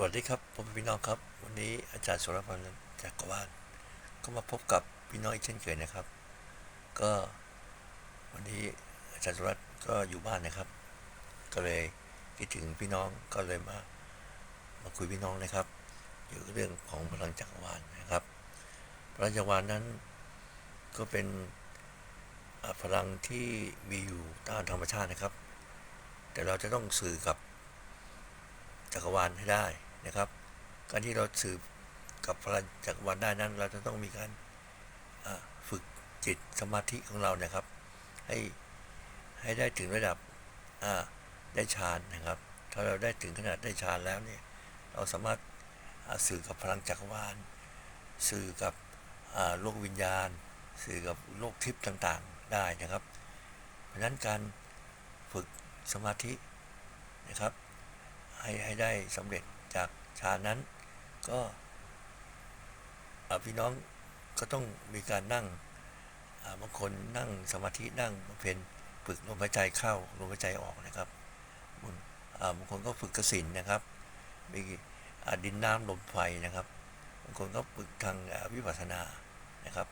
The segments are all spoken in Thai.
สวัสดีครับผมพี่น้องครับ วันนี้อาจารย์สุรพันธ์จากกวานก็มาพบกับพี่น้องอีกเช่นเคยนะครับ ก็วันนี้อาจารย์สุรัตน์ก็อยู่บ้านนะครับ ก็เลยคิดถึงพี่น้องก็เลยมามาคุยพี่น้องนะครับเกี่เรื่องของพลังจักรวาลนะครับ พลังจักรวาลนั้นก็เป็นพลังที่มีอยู่ตามธรรมชาตินะครับ แต่เราจะต้องสื่อกับจักรวาลให้ได้ นะครับ การที่เราสืบกับพลังจักรวาลได้นั้น เราจะต้องมีการฝึกจิตสมาธิของเรานะครับ ให้ให้ได้ถึงระดับได้ฌานนะครับ ถ้าเราได้ถึงขนาดได้ฌานแล้วเนี่ยเราสามารถสื่อกับพลังจักรวาล สื่อกับโลกวิญญาณ สื่อกับโลกทิพย์ต่างๆได้นะครับ เพราะฉะนั้นการฝึกสมาธินะครับ ให้ให้ได้สำเร็จ จากฌานนั้น ก็พี่น้องก็ต้องมีการนั่งบางคนนั่งสมาธินั่งเพ็ญฝึกลมหายใจเข้าลมหายใจออกนะครับบางคนก็ฝึกกสินนะครับ มีดินน้ำลมไฟนะครับบางคนก็ฝึกทางวิปัสสนานะครับ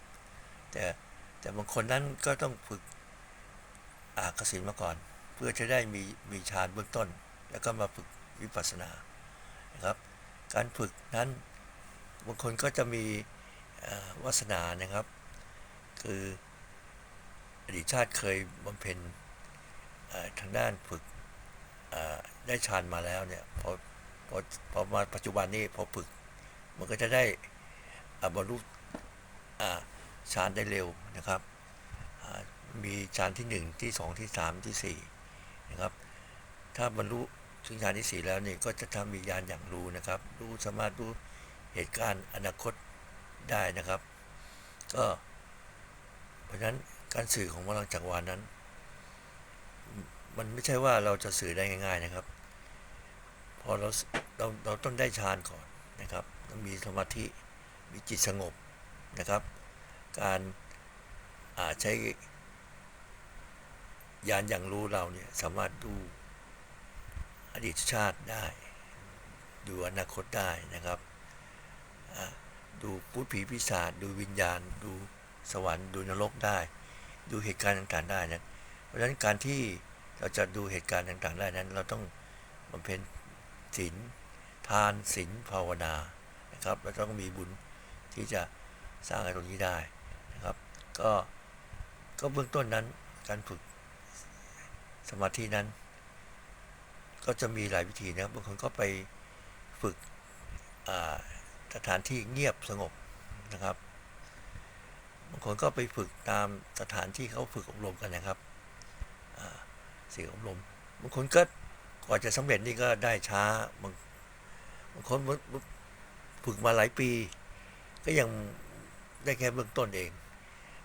แต่แต่บางคนนั้นก็ต้องฝึกอากสินมาก่อน เพื่อจะได้มีมีฌานเบื้องต้น แล้วก็มาฝึกวิปัสสนา นะครับ การฝึกนั้นบางคนก็จะมีวาสนานะครับ คืออดีตชาติเคยบำเพ็ญทางด้านฝึกได้ฌานมาแล้วเนี่ยพอพอพอมาปัจจุบันนี้พอฝึก มันก็จะได้บรรลุฌานได้เร็วนะครับมีฌานที่หนึ่งที่สองที่สามที่สี่นะครับถ้าบรรลุ ถึงฌานที่สี่แล้วนี่ก็จะทำมีญญาณอย่างรู้นะครับ รู้สามารถรู้เหตุการณ์อนาคตได้นะครับ ก็เพราะฉะนั้นการสื่อของพลังจักรวาลนั้น มันไม่ใช่ว่าเราจะสื่อได้ง่ายๆนะครับ พอเราเราเราต้องได้ฌานก่อนนะครับต้องมีสมาธิมีจิตสงบนะครับ การใช้ญาณอย่างรู้เราเนี่ยสามารถดู อดีตชาติได้ ดูอนาคตได้นะครับ ดูพุทธผีพิศาจดูวิญญาณ ดูสวรรค์ ดูนรกได้ ดูเหตุการณ์ต่างๆได้นะเพราะฉะนั้นการที่เราจะดูเหตุการณ์ต่างๆได้นั้น เราต้องบำเพ็ญศีลทานศีลภาวนานะครับเราต้องมีบุญที่จะสร้างอะไรตรงนี้ได้นะครับก็ก็เบื้องต้นนั้นการฝึกสมาธินั้น ก็จะมีหลายวิธีนะครับบางคนก็ไปฝึกสถานที่เงียบสงบนะครับบางคนก็ไปฝึกตามสถานที่เขาฝึกอบรมกันนะครับสิ่อบรมบางคนก็กว่าจะสำเร็จนี่ก็ได้ช้าบางบางคนฝึกมาหลายปี ก็ยังได้แค่เบื้องต้นเอง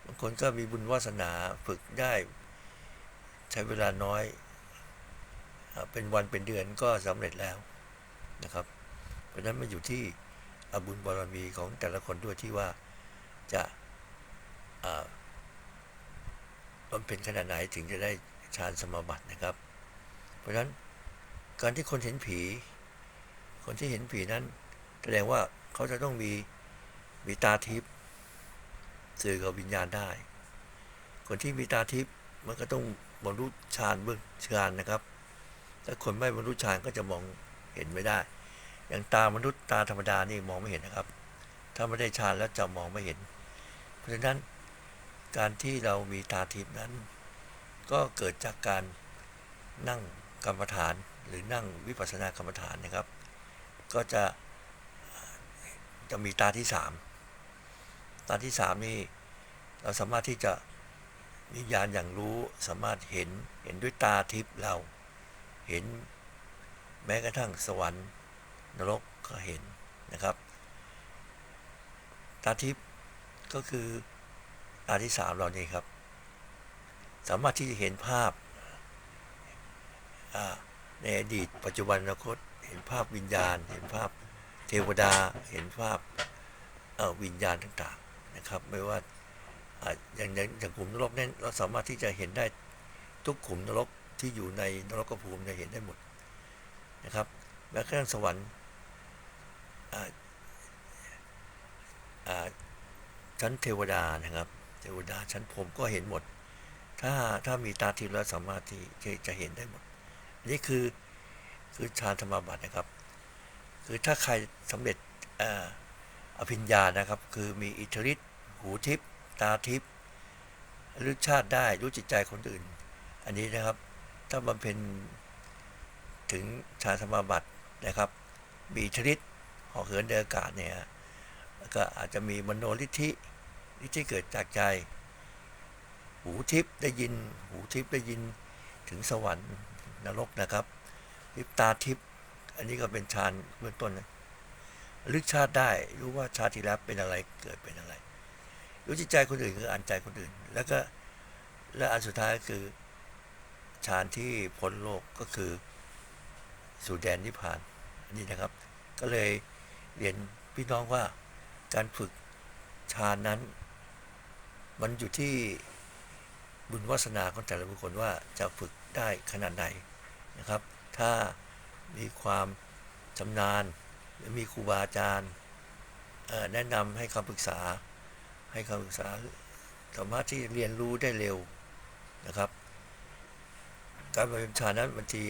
บางคนก็มีบุญวาสนาฝึกได้ใช้เวลาน้อย เป็นวันเป็นเดือนก็สำเร็จแล้วนะครับ เพราะฉะนั้นมันอยู่ที่อาบุญบารมีของแต่ละคนด้วยที่ว่าจะอ่าบำเพ็ญขนาดไหนถึงจะได้ฌานสมาบัตินะครับ เพราะฉะนั้นการที่คนเห็นผี คนที่เห็นผีนั้น แสดงว่าเขาจะต้องมีมีตาทิพย์สื่อกับวิญญาณได้ คนที่มีตาทิพย์มันก็ต้องบรรลุฌานเบื้องฌานนะครับ ถ้าคนไม่บรรลุฌานก็จะมองเห็นไม่ได้ อย่างตามนุษย์ตาธรรมดานี่มองไม่เห็นนะครับ ถ้าไม่ได้ฌานแล้วจะมองไม่เห็น เพราะฉะนั้นการที่เรามีตาทิพย์นั้น ก็เกิดจากการนั่งกรรมฐานหรือนั่งวิปัสสนากรรมฐานนะครับ ก็จะจะมีตาที่สามตาที่สามนี่เราสามารถที่จะมีญาณอย่างรู้สามารถเห็นเห็นด้วยตาทิพย์เรา เห็นแม้กระทั่งสวรรค์ นรกก็เห็นนะครับ ตาทิพย์ก็คือตาที่สามเรานี่ครับ สามารถที่จะเห็นภาพในอดีต ปัจจุบันอนาคต เห็นภาพวิญญาณ เห็นภาพเทวดา เห็นภาพวิญญาณต่างๆนะครับ ไม่ว่าอย่างอย่างอย่างขุมนรกนั้นเราสามารถที่จะเห็นได้ทุกขุมนรก ที่อยู่ในนรกภูมิจะเห็นได้หมดนะครับแม้กระทั่งสวรรค์ชั้นเทวดานะครับ เทวดาชั้นพรหมก็เห็นหมด ถ้าถ้ามีตาทิพย์แล้วสามารถที่จะเห็นได้หมด นี่คือคือฌานธรรมบัตินะครับ คือถ้าใครสำเร็จออภิญญานะครับ คือมีอิทธิฤทธิ์หูทิพย์ตาทิพย์รู้ชาติได้รู้จิตใจคนอื่น อันนี้นะครับ ถ้าบำเพ็ญถึงฌานสมาบัตินะครับ มีอิทธิฤทธิ์เหอเหินเดินอากาศเนี่ยก็อาจจะมีมโนลิธิลิธิเกิดจากใจ หูทิพย์ได้ยิน หูทิพย์ได้ยินถึงสวรรค์นรกนะครับทิพตาทิพย์อันนี้ก็เป็นฌานเบื้องต้นนะลึกชาติได้รู้ว่าชาติที่แล้วเป็นอะไรเกิดเป็นอะไร รู้จิตใจคนอื่นคืออ่านใจคนอื่น แล้วก็และอันสุดท้ายก็คือ ฌานที่พ้นโลกก็คือสู่แดนนิพพานนนี้นะครับ ก็เลยเรียนพี่น้องว่าการฝึกฌานนั้น มันอยู่ที่บุญวาสนาของแต่ละบุคคลว่าจะฝึกได้ขนาดไหนนะครับ ถ้ามีความชำนาญหรือมีครูบาอาจารย์แนะนำให้คำปรึกษาให้คำปรึกษาสามารถที่เรียนรู้ได้เร็วนะครับ การบำเพ็ญฌานนั้นบางที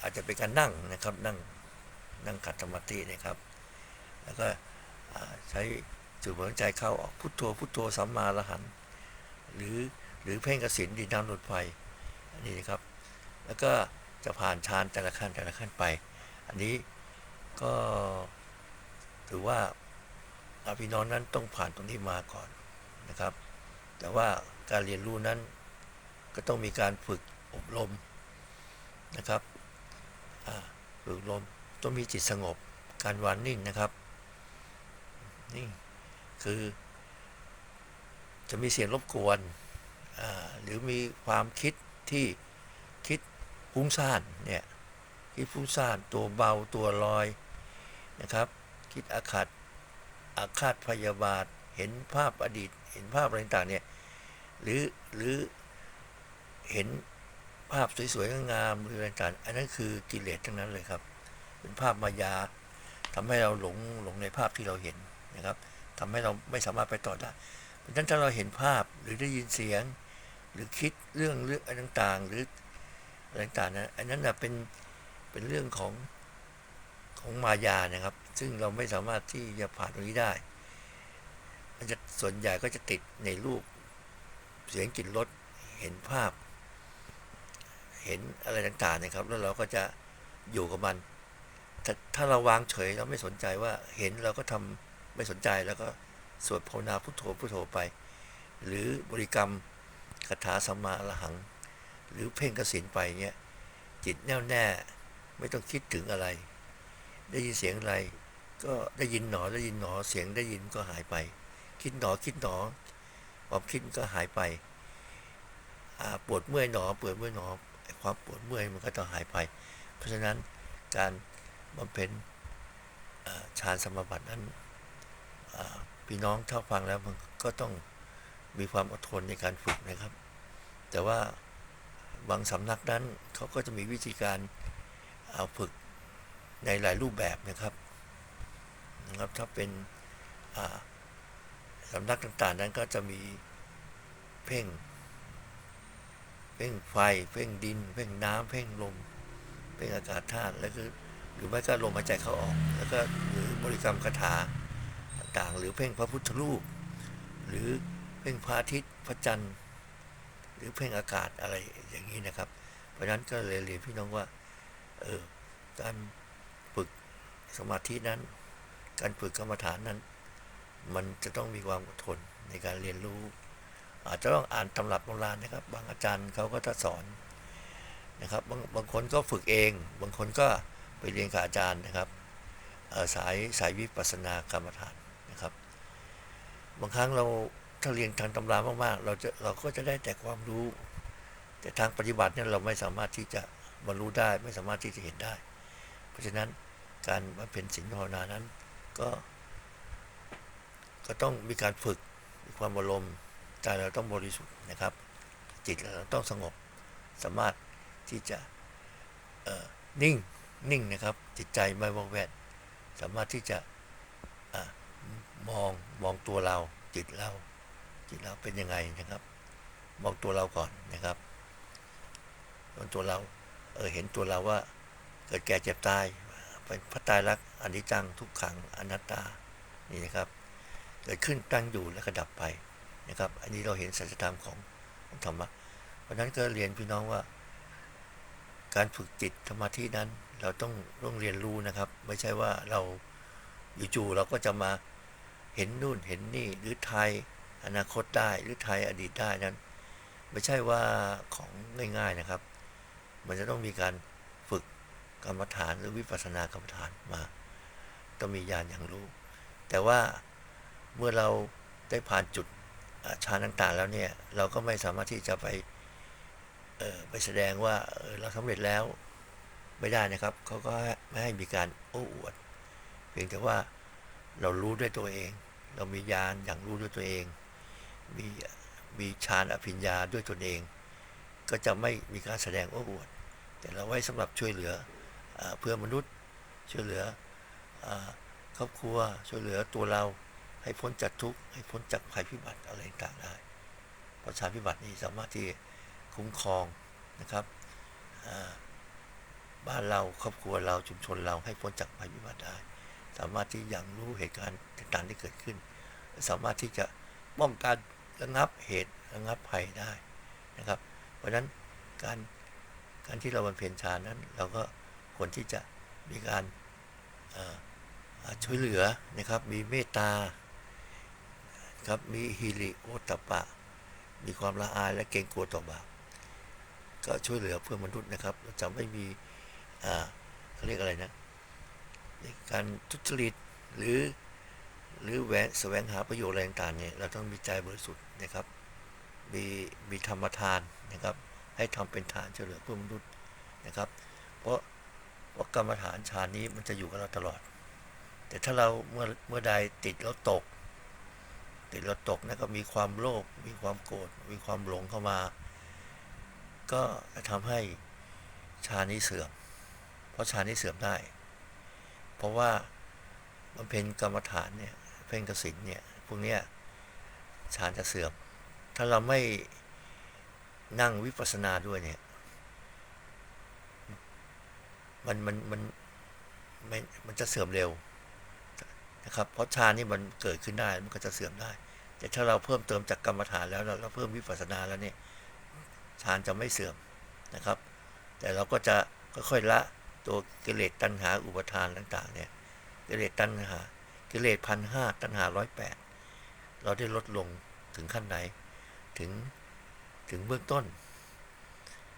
อาจจะเป็นการนั่งนะครับ นั่งนั่งขัดสมาธินะครับ แล้วก็อ่าใช้จุดหัวใจเข้าออกพุทโธพุทโธสัมมาอรหันหรือหรือเพ่งกสินดินน้ำลมไฟอันนี้นะครับ แล้วก็จะผ่านฌานแต่ละขั้นแต่ละขั้นไป อันนี้ก็ถือว่าอาพี่น้องนั้นต้องผ่านตรงนี้มาก่อนนะครับ แต่ว่าการเรียนรู้นั้นก็ต้องมีการฝึก อบรมนะครับฝึกอบรมต้องมีจิตสงบการวานนิ่งนะครับนี่คือจะมีเสียงรบกวนหรือมีความคิดที่คิดฟุ้งซ่านเนี่ยคิดฟุ้งซ่านตัวเบาตัวลอยนะครับ คิดอาฆาตอาฆาตพยาบาทเห็นภาพอดีต เห็นภาพอะไรต่างเนี่ยหรือหรือเห็น ภาพสวยๆงามๆหรืออะไรต่างๆอันนั้นคือกิเลสทั้งนั้นเลยครับ เป็นภาพมายาทำให้เราหลงหลงในภาพที่เราเห็นนะครับทำให้เราไม่สามารถไปต่อได้เพราะฉะนั้นถ้าเราเห็นภาพหรือได้ยินเสียง หรือคิดเรื่องเรื่องอะไรต่างๆ หรืออะไรต่างๆนะอันนั้นนะเป็นเป็นเรื่องของของมายานะครับ ซึ่งเราไม่สามารถที่จะผ่านตรงนี้ได้ มันจะส่วนใหญ่ก็จะติดในรูปเสียงกลิ่นรสเห็นภาพ เห็นอะไรต่างๆนะครับ แล้วเราก็จะอยู่กับมัน ถ้าถ้าเราวางเฉยเราไม่สนใจว่าเห็นเราก็ทำไม่สนใจแล้วก็สวดภาวนาพุทโธพุทโธไป หรือบริกรรมคาถาสัมมาอรหัง หรือเพ่งกสินไปเงี้ยจิตแน่วแน่ไม่ต้องคิดถึงอะไร ได้ยินเสียงอะไร ก็ได้ยินหนอได้ยินหนอเสียงได้ยินก็หายไป คิดหนอคิดหนอความคิดก็หายไปปวดเมื่อยหนอปวดเมื่อยหนอ ความปวดเมื่อยมันก็ต้องหายไป เพราะฉะนั้นการบำเพ็ญฌานสมบัตินั้นพี่น้องถ้าฟังแล้วมันก็ต้องมีความอดทนในการฝึกนะครับ แต่ว่าบางสำนักนั้นเขาก็จะมีวิธีการเอาฝึกในหลายรูปแบบนะครับนะครับถ้าเป็นสำนักต่างๆนั้นก็จะมีเพ่ง เพ่งไฟ เพ่งดิน เพ่งน้ำเพ่งลม เพ่งอากาศธาตุแล้วก็หรือไม่ก็ลมหายใจเข้าออก แล้วก็หรือบริกรรมคาถาต่างหรือเพ่งพระพุทธรูป หรือเพ่งพระอาทิตย์พระจันทร์หรือเพ่งอากาศอะไรอย่างนี้นะครับ เพราะฉะนั้นก็เลยเรียนพี่น้องว่าเออการฝึกสมาธินั้น การฝึกกรรมฐานนั้น มันจะต้องมีความอดทนในการเรียนรู้ อาจจะต้องอ่านตำรับโบราณนะครับ บางอาจารย์เขาก็จะสอนนะครับบางบางคนก็ฝึกเอง บางคนก็ไปเรียนกับอาจารย์นะครับสายสายวิปัสสนากรรมฐานนะครับ บางครั้งเราถ้าเรียนทางตำรามากๆ เราจะเราก็จะได้แต่ความรู้ แต่ทางปฏิบัติเนี่ยเราไม่สามารถที่จะบรรลุได้ไม่สามารถที่จะเห็นได้ เพราะฉะนั้นการบำเพ็ญศีลภาวนานั้นก็ ก็ต้องมีการฝึกมีความอารมณ์ ใจเราต้องบริสุทธิ์นะครับ จิตเราต้องสงบสามารถที่จะนิ่งนิ่งนะครับ จิตใจไม่วอกแวกสามารถที่จะอะมองมองตัวเรา จิตเราจิตเราเป็นยังไงนะครับ มองตัวเราก่อนนะครับมองตัวเราเออเห็นตัวเราว่าเกิดแก่เจ็บตายเป็นพระตายรักอนิจจังทุกขังอนัตตานี่นะครับ เกิดขึ้นตั้งอยู่แล้วก็ดับไป นะครับ อันนี้เราเห็นสัจธรรมของธรรมะเพราะนั้นก็เรียนพี่น้องว่า การฝึกจิตสมาธินั้นเราต้องต้องเรียนรู้นะครับ ไม่ใช่ว่าเราอยู่ๆเราก็จะมาเห็นนู่นเห็นนี่หรือไทยอนาคตได้หรือไทยอดีตได้นั้น ไม่ใช่ว่าของง่าย ๆนะครับ มันจะต้องมีการฝึกกรรมฐานหรือวิปัสสนากรรมฐานมาต้องมีญาณอย่างรู้ แต่ว่าเมื่อเราได้ผ่านจุด ฌานต่างๆแล้วเนี่ยเราก็ไม่สามารถที่จะไปเออไปแสดงว่าเเราสำเร็จแล้วไม่ได้นะครับเขาก็ไม่ให้มีการโอ้อวด เพียงแต่ว่าเรารู้ด้วยตัวเอง เรามีญาณอย่างรู้ด้วยตัวเอง มีมีฌานอภิญญาด้วยตนเอง ก็จะไม่มีการแสดงโอ้อวด แต่เราไว้สำหรับช่วยเหลืออเพื่อมนุษย์ช่วยเหลืออครอบครัวช่วยเหลือตัวเรา ให้พ้นจากทุกข์ให้พ้นจากภัยพิบัติอะไรต่างได้เพระชาพิบัตินี้สามารถที่คุ้มครองนะครับบ้านเราครอบครัวเราชุมชนเราให้พ้นจากภัยพิบัติได้ สามารถที่ยังรู้เหตุการณ์ต่างๆที่เกิดขึ้น สามารถที่จะป้องกันระงับเหตุระงับภัยได้นะครับ เพราะฉะนั้นการการที่เราบำเพ็ญฌานนั้นเราก็ควรที่จะมีการช่วยเหลือนะครับ มีเมตตา ครับ มีฮิริโอตปะ มีความละอายและเกรงกลัวต่อบาปก็ช่วยเหลือเพื่อนมนุษย์นะครับจะไม่มีอ่าเขาเรียกอะไรนะในการทุจริตหรือหรือแหวงแสวงหาประโยชน์อะไรต่างๆเนี่ยเราต้องมีใจบริสุทธิ์นะครับ มีมีธรรมทานนะครับ ให้ทำเป็นทานช่วยเหลือเพื่อนมนุษย์นะครับ เพราะเพราะกรรมฐานฌานนี้มันจะอยู่กับเราตลอด แต่ถ้าเราเมื่อเมื่อใดติดแล้วตก ติดแล้วตกนะก็มีความโลภมีความโกรธมีความหลงเข้ามา ก็จะทำให้ฌานนี้เสื่อม เพราะฌานนี้เสื่อมได้ เพราะว่ามันเป็นกรรมฐานเนี่ยเพ่งกสินเนี่ยพวกเนี้ยฌานจะเสื่อม ถ้าเราไม่นั่งวิปัสสนาด้วยเนี่ยมันมันมันไม่มันจะเสื่อมเร็ว นะครับ เพราะฌานนี่มันเกิดขึ้นได้มันก็จะเสื่อมได้ แต่ถ้าเราเพิ่มเติมจากกรรมฐานแล้วเราเพิ่มวิปัสสนาแล้วเนี่ยฌานจะไม่เสื่อมนะครับ แต่เราก็จะค่อยๆละตัวกิเลสตัณหาอุปทานต่างๆเนี่ยกิเลสตัณหากิเลสพันห้าตัณหาร้อยแปดเราได้ลดลงถึงขั้นไหน ถึงถึงเบื้องต้น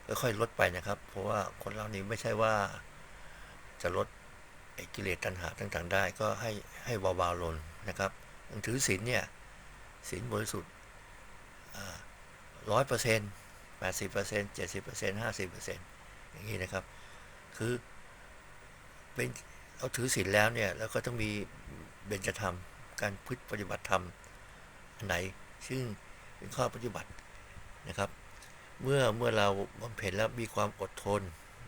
ค่อยๆลดไปนะครับ เพราะว่าคนเรานี่ไม่ใช่ว่าจะลด กิเลสตัณหาต่างๆ ได้ก็ให้ให้เบาๆลงนะครับถือศีลเนี่ยศีลบริสุทธิ์ร้อยเปอร์เซ็นต์แปดสิบเปอร์เซ็นต์เจ็ดสิบเปอร์เซ็นต์ห้าสิบเปอร์เซ็นต์อย่างนี้นะครับ คือเป็นเราถือศีลแล้วเนี่ยเราก็ต้องมีเบญจธรรม การพฤติปฏิบัติธรรมอันไหน ซึ่งเป็นข้อปฏิบัตินะครับ เมื่อเมื่อเราบำเพ็ญแล้วมีความอดทน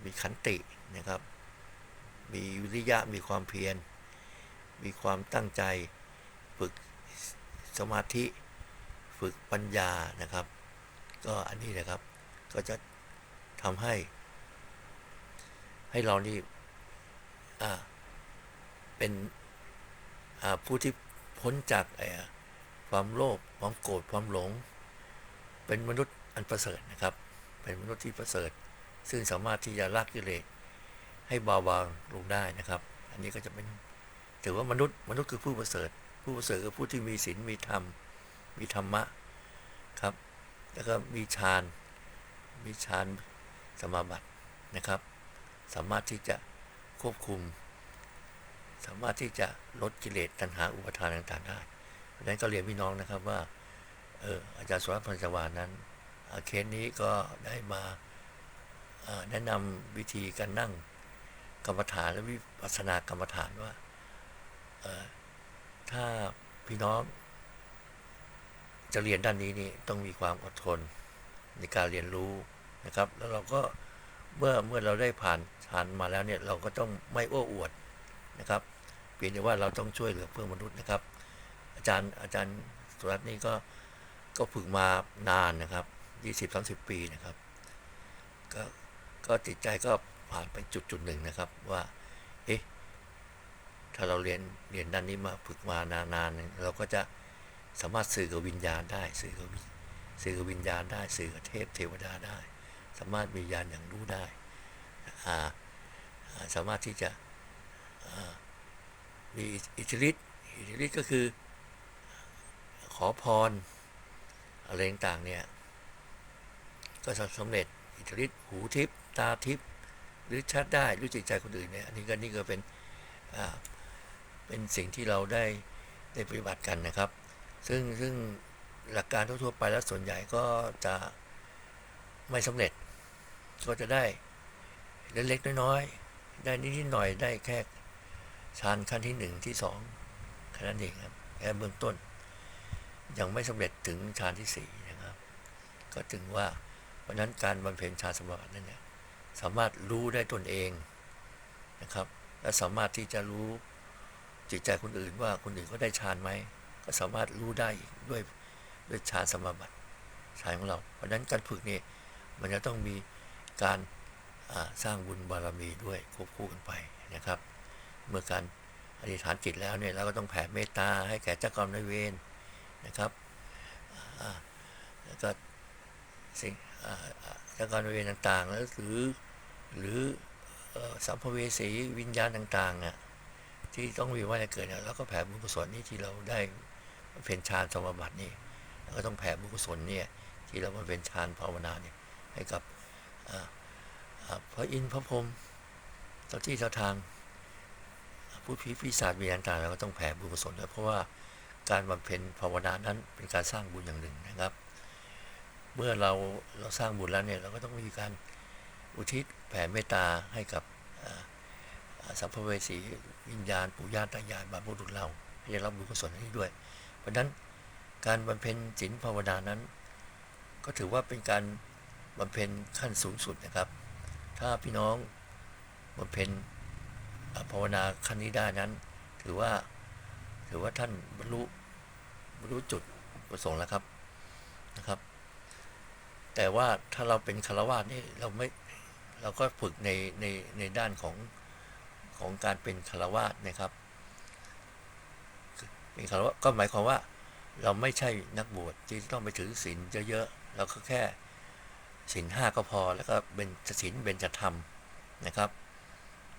มีขันตินะครับ มีวิริยะมีความเพียร มีความตั้งใจ ฝึกสมาธิฝึกปัญญานะครับ ก็อันนี้นะครับก็จะทำให้ ให้เรานี่เป็นผู้ที่พ้นจากความโลภความโกรธความหลง เป็นมนุษย์อันประเสริฐนะครับ เป็นมนุษย์ที่ประเสริฐ ซึ่งสามารถที่จะละกิเลส ให้เบาบางลงได้นะครับ อันนี้ก็จะเป็นถือว่ามนุษย์มนุษย์คือผู้ประเสริฐ ผู้ประเสริฐคือผู้ที่มีศีลมีธรรม มีธรรมะครับ แล้วก็มีฌานมีฌานสมาบัตินะครับ สามารถที่จะควบคุม สามารถที่จะลดกิเลสตัณหาอุปทานต่างๆได้เพราะฉะนั้นก็เรียนพี่น้องนะครับว่าเอออาจารย์สุรพันธ์สวานนั้นเคสนี้ก็ได้มาแนะนำวิธีการนั่ง กรรมฐานและวิปัสสนากรรมฐานว่าถ้าพี่น้องจะเรียนด้านนี้นี่ต้องมีความอดทนในการเรียนรู้นะครับ แล้วเราก็เมื่อเมื่อเราได้ผ่านผ่านมาแล้วเนี่ยเราก็ต้องไม่โอ้อวดนะครับพพียงแต่ว่าเราต้องช่วยเหลือเพื่อนมนุษย์นะครับ อาจารย์อาจารย์สุรัตน์นี่ก็ก็ฝึกมานานนะครับยี่สิบสามสิบปีนะครับ ก็ก็จิตใจก็ ผ่านไปจุดจุดหนึ่งนะครับว่า เอ๊ะ ถ้าเราเรียนเรียนด้านนี้มาฝึกมานานๆเราก็จะสามารถสื่อกับวิญญาณได้สื่อกับวิสื่อกับวิญญาณได้สื่อกับเทพเทวดาได้ สามารถมีวิญญาณอย่างรู้ได้อ่าสามารถที่จะอ่ามีอิทธิฤทธิ์อิทธิฤทธิ์ก็คือขอพรอะไรต่างเนี่ย ก็สำเร็จอิทธิฤทธิ์หูทิพตาทิพ รือชัดได้รู้จิตใจคนอื่นเนี่ยอันนี้ก็นี่ก็เป็นเป็นสิ่งที่เราได้ได้ปฏิบัติกันนะครับ ซึ่งซึ่งหลักการทั่วๆไปแล้วส่วนใหญ่ก็จะไม่สำเร็จ ก็จะได้เล็กๆน้อยๆได้นิดๆหน่อยๆได้แค่ชานขั้นที่หนึ่งที่สองแค่นั้นเองครับแค่เบื้องต้น ยังไม่สำเร็จถึงฌานที่สี่นะครับ ก็ถึงว่าเพราะนั้นการบำเพ็ญฌานสมาบัตินั้นเนี่ย สามารถรู้ได้ตนเองนะครับ และสามารถที่จะรู้จิตใจคนอื่นว่าคนอื่นเขาได้ฌานไหมก็สามารถรู้ได้ด้วยด้วยฌานสมาบัติฌานของเรา เพราะฉะนั้นการฝึกนี่มันจะต้องมีการสร้างบุญบารมีด้วยควบคู่กันไปนะครับ เมื่อการอธิษฐานจิตแล้วเนี่ยเราก็ต้องแผ่เมตตาให้แก่เจ้ากรรมนายเวรนะครับแล้วก็สิ่งอ่า แล้วก็บริเวณต่างๆแล้วหรือหรือสัมภเวสีวิญญาณต่างๆน่ะที่ต้องมีว่าจะเกิดเนี่ยเราก็แผ่บุญกุศลนี่ที่เราได้เป็นฌานสมบัตินี่ก็ต้องแผ่บุญกุศลเนี่ยที่เรามาเป็นฌานภาวนาเนี่ยให้กับพระอินทร์พระพรหมเจ้าที่เจ้าทางผู้พิพิศาจวิญญาณต่างๆเราก็ต้องแผ่บุญกุศลด้วยเพราะว่าการบำเพ็ญภาวนานั้นเป็นการสร้างบุญอย่างหนึ่งนะครับ เมื่อเราเราสร้างบุญแล้วเนี่ยเราก็ต้องมีการอุทิศแผ่เมตตาให้กับสัมภเวสีวิญญาณปู่ย่าตายายบรรพบุรุษเราให้ได้รับบุญกุศลนี้ด้วย เพราะฉะนั้นการบำเพ็ญศีลภาวนานั้น ก็ถือว่าเป็นการบำเพ็ญขั้นสูงสุดนะครับ ถ้าพี่น้องบำเพ็ญภาวนาขั้นนี้ได้นั้น ถือว่าถือว่าท่านบรรลุบรรลุจุดประสงค์แล้วครับนะครับ แต่ว่าถ้าเราเป็นคารวาสนี่เราไม่เราก็ฝึกในในในด้านของของการเป็นคารวาสนะครับ เป็นคารวะก็หมายความว่าเราไม่ใช่นักบวชที่ต้องไปถือศีลเยอะๆเราก็แค่ศีลห้าก็พอแล้วก็เป็นศีลเบญจธรรมนะครับ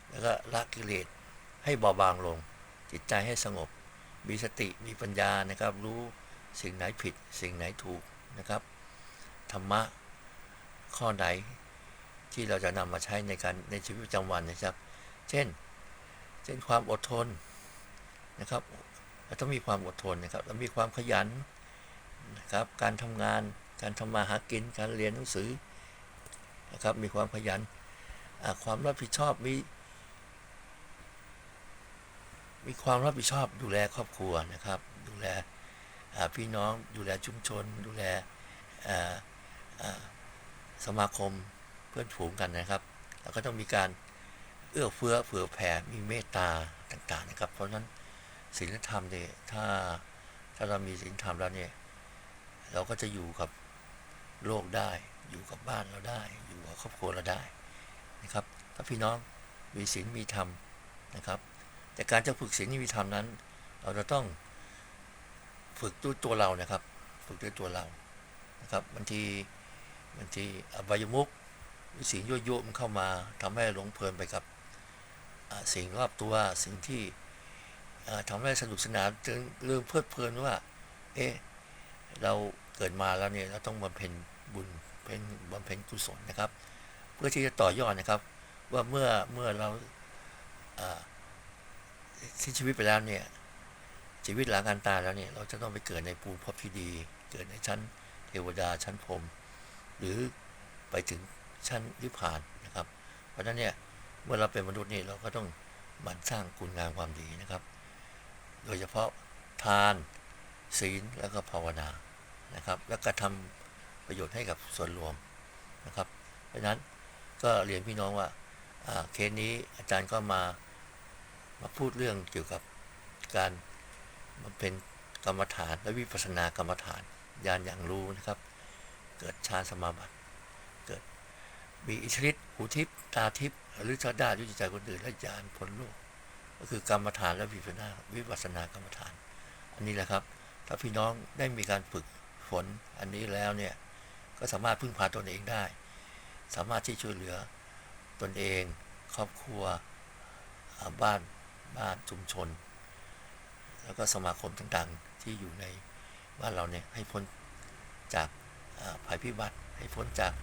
แล้วก็ละกิเลสให้เบาบางลง จิตใจให้สงบ มีสติมีปัญญานะครับ รู้สิ่งไหนผิดสิ่งไหนถูกนะครับ ธรรมะข้อไหนที่เราจะนำมาใช้ในการในชีวิตประจำวันนะครับ เช่น เช่นความอดทนนะครับเราต้องมีความอดทนนะครับเรามีความขยันนะครับ การทำงาน การทำมาหากิน การเรียนหนังสือนะครับ มีความขยัน ความรับผิดชอบ มี มีความรับผิดชอบดูแลครอบครัวนะครับ ดูแลพี่น้อง ดูแลชุมชน ดูแลอ่า สมาคมเพื่อนฝูงกันนะครับแล้วก็ต้องมีการเอื้อเฟื้อเผื่อแผ่มีเมตตาต่างๆนะครับ เพราะฉะนั้นศีลธรรมเนี่ยถ้าถ้าเรามีศีลธรรมแล้วเนี่ยเราก็จะอยู่กับโลกได้ อยู่กับบ้านเราได้ อยู่กับครอบครัวเราได้นะครับ ถ้าพี่น้องมีศีลมีธรรมนะครับ แต่การจะฝึกศีลมีธรรมนั้น เราจะต้องฝึกด้วยตัวเรานะครับ ฝึกด้วยตัวเรานะครับบางที บางทีอบายมุกสิ่งยั่วยุมันเข้ามาทำให้หลงเพลินไปกับสิ่งรอบตัวสิ่งที่อ่าทำให้สนุกสนานจนลืมเพลิดเพลินว่า เอ๊ะเราเกิดมาแล้วเนี่ยเราต้องบำเพ็ญบุญเป็นบำเพ็ญกุศลนะครับ เพื่อที่จะต่อยอดนะครับ ว่าเมื่อเมื่อเราอ่าสิ้นชีวิตไปแล้วเนี่ยชีวิตหลังการตายแล้วเนี่ยเราจะต้องไปเกิดในภูมิภพที่ดี เกิดในชั้นเทวดาชั้นพรหม หรือไปถึงชั้นนิพพานนะครับ เพราะฉะนั้นเนี่ยเมื่อเราเป็นมนุษย์นี่เราก็ต้องหมั่นสร้างคุณงามความดีนะครับ โดยเฉพาะทานศีลแล้วก็ภาวนานะครับ แล้วก็ทำประโยชน์ให้กับส่วนรวมนะครับ เพราะฉะนั้นก็เรียนพี่น้องว่าอ่าเคสนี้อาจารย์ก็มามาพูดเรื่องเกี่ยวกับการมันเป็นกรรมฐานและวิปัสสนากรรมฐานญาณอย่างรู้นะครับ เกิดฌานสมาบัติเกิดมีอิทธิฤทธิ์หูทิพย์ตาทิพย์หรือชาดาด้วยจิตใจคนอื่นและญาณพ้นโลก ก็คือกรรมฐานและวิปัสสนาวิปัสสนากรรมฐาน อันนี้แหละครับ ถ้าพี่น้องได้มีการฝึกฝนอันนี้แล้วเนี่ยก็สามารถพึ่งพาตนเองได้ สามารถที่ช่วยเหลือตนเอง ครอบครัวบ้านบ้านชุมชน แล้วก็สมาคมต่างๆที่อยู่ในบ้านเราเนี่ยให้พ้นจาก ภัยพิบัติ ให้พ้นจาก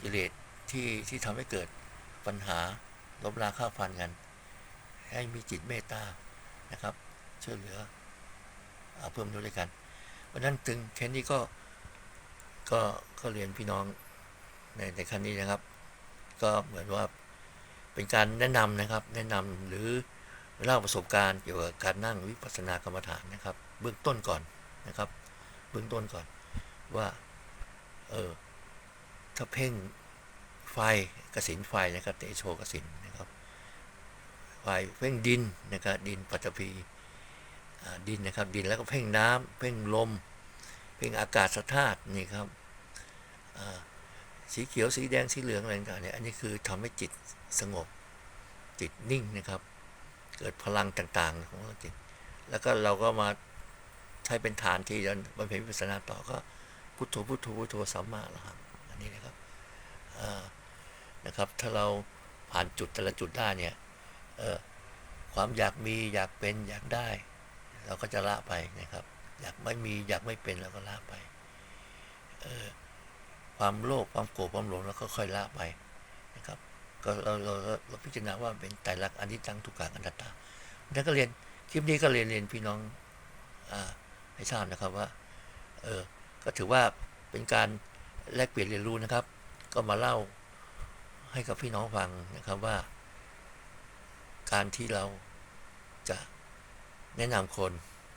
กิเลสที่ที่ทำให้เกิดปัญหาลบราค่าฟันกัน ให้มีจิตเมตตานะครับ ช่วยเหลืออเพิ่มด้วยกันเพราะนั้นถึงแค่นี้ก็ก็ก็เรียนพี่น้องในในขั้นนี้นะครับ ก็เหมือนว่าเป็นการแนะนำนะครับ แนะนำหรือเล่าประสบการณ์เกี่ยวกับการนั่งวิปัสสนากรรมฐานนะครับ เบื้องต้นก่อนนะครับ เบื้องต้นก่อน ว่า เออถ้าเพ่งไฟกสินไฟนะครับเตโชกสินนะครับไฟเพ่งดินนะครับดินปัตตภีดินนะครับดินแล้วก็เพ่งน้ำเพ่งลม เพ่งอากาศธาตุนี่ครับสีเขียวสีแดงสีเหลืองอะไรต่างๆเนี่ยอันนี้คือทำให้จิตสงบจิตนิ่งนะครับ เกิดพลังต่างๆของจิต แล้วก็เราก็มาใช้เป็นฐานที่จะบำเพ็ญวิปัสสนาต่อก็ พุทโธพุทโธพุทโธสัมมาอรหังอันนี้นะครับนะครับ ถ้าเราผ่านจุดแต่ละจุดได้เนี่ยความอยากมีอยากเป็นอยากได้ เราก็จะละไปนะครับ อยากไม่มีอยากไม่เป็นเราก็ละไปความโลภความโกรธความหลงเราก็ค่อยละไปนะครับก็เราเราเราพิจารณาว่าเป็นไตรลักษณ์อันิจจังทุกขังอนัตตาแล้วก็เรียนคลิปนี้ก็เรียนเรียนพี่น้องอให้ทราบนะครับว่าเออ ก็ถือว่าเป็นการแลกเปลี่ยนเรียนรู้นะครับ ก็มาเล่าให้กับพี่น้องฟังนะครับว่า การที่เราจะแนะนำคน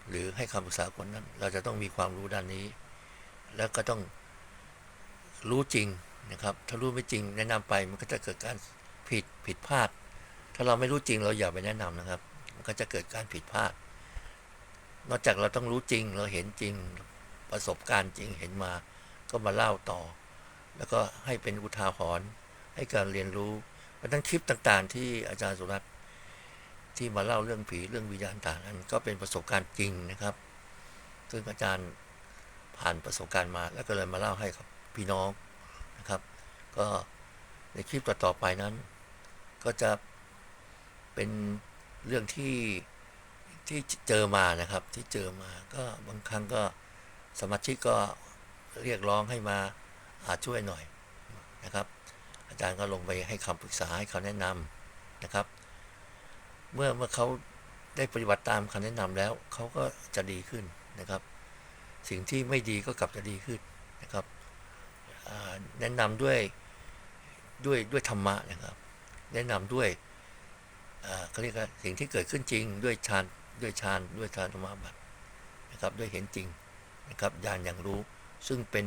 หรือให้คำปรึกษาคนนั้น เราจะต้องมีความรู้ด้านนี้ แล้วก็ต้องรู้จริงนะครับ ถ้ารู้ไม่จริง แนะนำไปมันก็จะเกิดการผิดผิดพลาด ถ้าเราไม่รู้จริงเราอย่าไปแนะนำนะครับ มันก็จะเกิดการผิดพลาด นอกจากเราต้องรู้จริงเราเห็นจริง ประสบการณ์จริงเห็นมา ก็มาเล่าต่อ แล้วก็ให้เป็นอุทาหรณ์ให้การเรียนรู้เพราะฉะนั้นคลิปต่างๆ ที่อาจารย์สุรัตน์ที่มาเล่าเรื่องผีเรื่องวิญญาณต่างนั้นก็เป็นประสบการณ์จริงนะครับ ซึ่งอาจารย์ผ่านประสบการณ์มา แล้วก็เลยมาเล่าให้กับพี่น้องนะครับ ก็ในคลิปต่อๆไปนั้น ก็จะเป็นเรื่องที่ที่เจอมานะครับที่เจอมาก็บางครั้งก็ สมาชิกก็เรียกร้องให้มาอาช่วยหน่อยนะครับ อาจารย์ก็ลงไปให้คำปรึกษาให้คำแนะนำนะครับ เมื่อเมื่อเขาได้ปฏิบัติตามคำแนะนำแล้วเขาก็จะดีขึ้นนะครับ สิ่งที่ไม่ดีก็กลับจะดีขึ้นนะครับแนะนำด้วยด้วยด้วยธรรมะนะครับ แนะนำด้วยอ่าเขาเรียกว่าสิ่งที่เกิดขึ้นจริงด้วยฌานด้วยฌานด้วยฌานสมาบัตนะครับด้วยเห็นจริง นะครับญาณอย่างรู้ซึ่งเป็น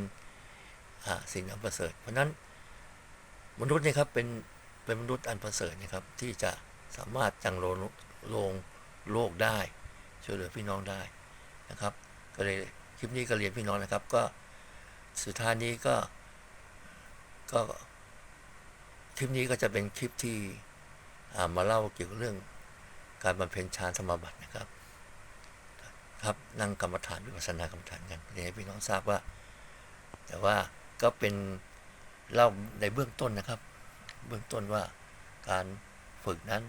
สิ่งอันประเสริฐ เพราะนั้นมนุษย์นี่ครับเป็นเป็นมนุษย์อันประเสริฐนะครับที่จะสามารถจังโลงโลงโลกได้ ช่วยเหลือพี่น้องได้นะครับ ก็เลยคลิปนี้ก็เรียนพี่น้องนะครับ ก็สุดท้ายนี้ก็ก็คลิปนี้ก็จะเป็นคลิปที่มาเล่าเกี่ยวกับเรื่องการบำเพ็ญฌานสมาบัตินะครับ ครับนั่งกรรมฐานวิปัสสนากรรมฐานกันเรียนให้พี่น้องทราบว่า แต่ว่าก็เป็นเล่าในเบื้องต้นนะครับ เบื้องต้นว่าการฝึกนั้น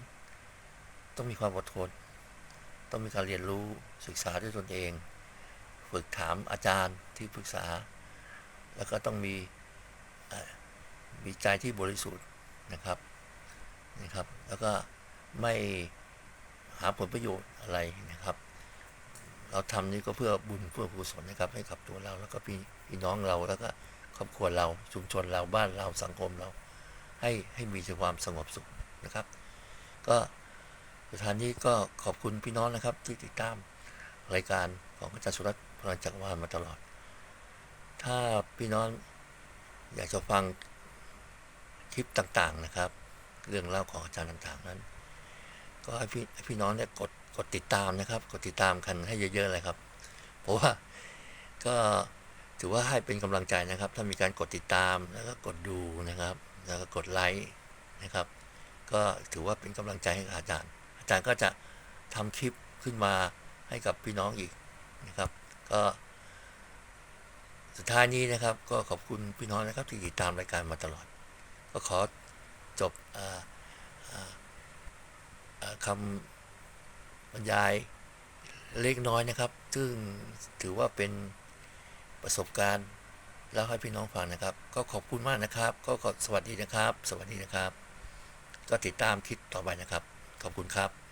ต้องมีความอดทน ต้องมีการเรียนรู้ศึกษาด้วยตนเอง ฝึกถามอาจารย์ที่ปรึกษา แล้วก็ต้องมีมีใจที่บริสุทธิ์นะครับนะครับ แล้วก็ไม่หาผลประโยชน์อะไรนะครับ เราทำนี่ก็เพื่อบุญเพื่อกุศลนะครับให้กับตัวเราแล้วก็พี่พี่น้องเราแล้วก็ครอบครัวเราชุมชนเราบ้านเราสังคมเรา ให้ให้มีแต่ความสงบสุขนะครับ ก็สถานนี้ก็ขอบคุณพี่น้องนะครับที่ติดตามรายการของอาจารย์สุรัตน์พลังจักรวาลมาตลอด ถ้าพี่น้องอยากจะฟังคลิปต่างๆนะครับ เรื่องเล่าของอาจารย์ต่างๆนั้น ก็ให้พี่ให้พี่น้องเนี่ยกด กดติดตามนะครับ กดติดตามกันให้เยอะๆเลยครับ เพราะว่าก็ถือว่าให้เป็นกำลังใจนะครับ ถ้ามีการกดติดตามแล้วก็กดดูนะครับ แล้วก็กดไลค์นะครับ ก็ถือว่าเป็นกำลังใจให้อาจารย์ อาจารย์ก็จะทำคลิปขึ้นมาให้กับพี่น้องอีกนะครับ ก็สุดท้ายนี้นะครับก็ขอบคุณพี่น้องนะครับที่ติดตามรายการมาตลอด ก็ขอจบออคำ รรยายเล็กน้อยนะครับ ซึ่งถือว่าเป็นประสบการณ์แล้วให้พี่น้องฟังนะครับ ก็ขอบคุณมากนะครับ ก็ขอสวัสดีนะครับ สวัสดีนะครับ ก็ติดตามคลิปต่อไปนะครับ ขอบคุณครับ